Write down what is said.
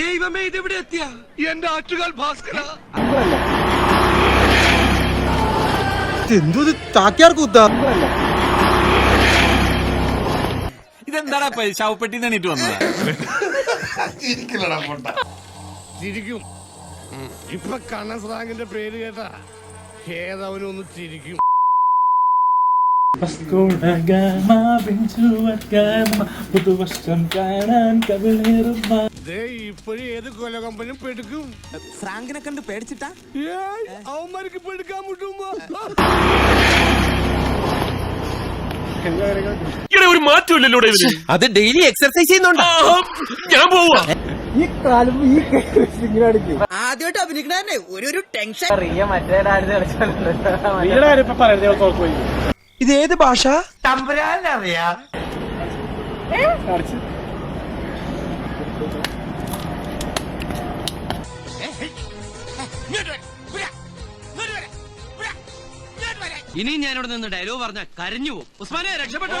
ദൈവമേ ഇതെവിടെ എത്തിയ? എന്റെ ആറ്റുകാൽ ഭാസ്കര. എന്തോ താക്കിയാർ കൂത്ത? ഇതെന്താടാ ശവപ്പെട്ടി എണീറ്റ് വന്നത് ചിരിക്കും. ഇപ്പൊ കണ്ണൻ സ്രാഗിന്റെ പേര് കേട്ടാ. ഏതവനൊന്ന് ചിരിക്കും. പുതുവർഷം കാണാൻ കവിളേറുന്ന ദേ ഇപ്പോഴും ഏത് കൊലകമ്പനും പെടുക്കും. ഫ്രാങ്കിനെ കണ്ട് പേടിച്ചിട്ടാ? ഏയ്, അവന്മാർക്ക് പെടുക്കാൻ മുട്ടുമ്പോ ഒരു മാറ്റമില്ലല്ലോ അത് ഡെയിലി എക്സർസൈസ് ചെയ്യുന്നുണ്ടോ. ഞാൻ പോവാ. ഈ കാലം ഈ ആദ്യമായിട്ട് അഭിനയിക്കണേ ഒരു ടെൻഷൻ. വീടാ മറ്റേ ഇത് ഏത് ഭാഷ? ഇനി ഞാനിവിടെ നിന്ന് ഡയലോഗ് പറഞ്ഞ കരഞ്ഞു പോകും. ഉസ്മാനെ രക്ഷപ്പെട്ടോ